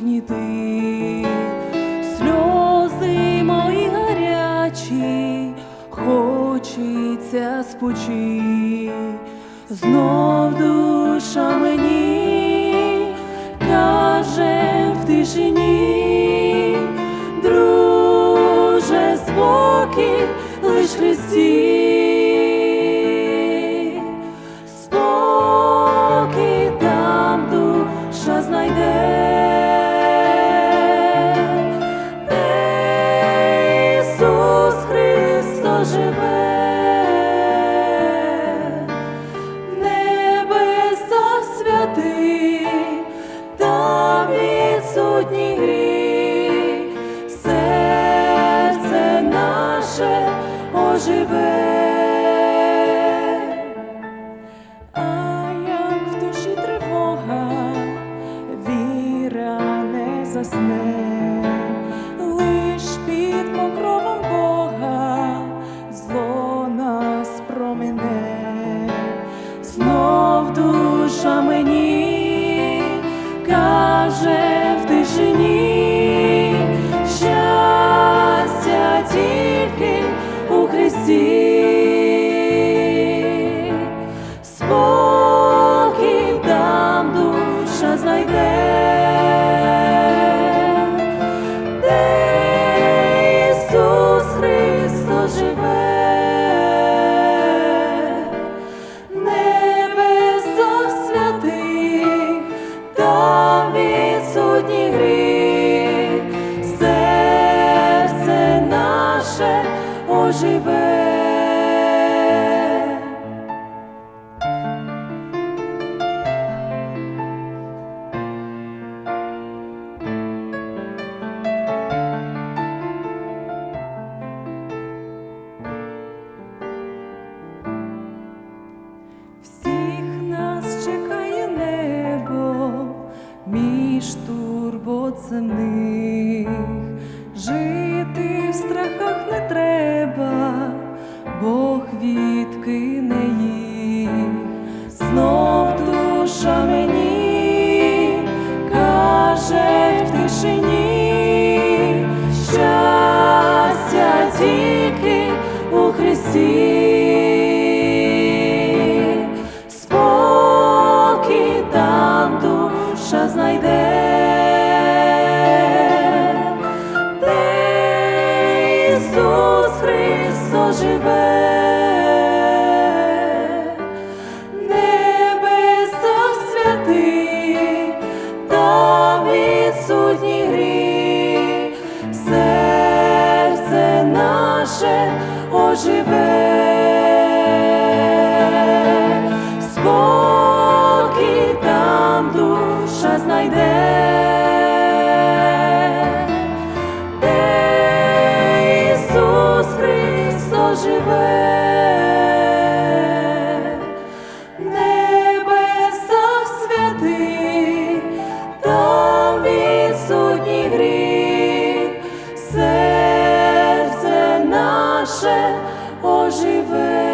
гніти, сльози мої гарячі, хочеться спочи, знов душа мені каже в тишині, друже, спокій лиш Христі. Оживе. А як в душі тривога, віра не засне, лиш під покровом Бога зло нас промине, знов душа мені каже оживе. Всіх нас чекає небо між турбот Ісус Христос живе, в небесах святий, там відсутній гріх, серце наше оживе. Спокій там душа знайде, живе, небеса святи, там відсутній гріх, серце наше оживе.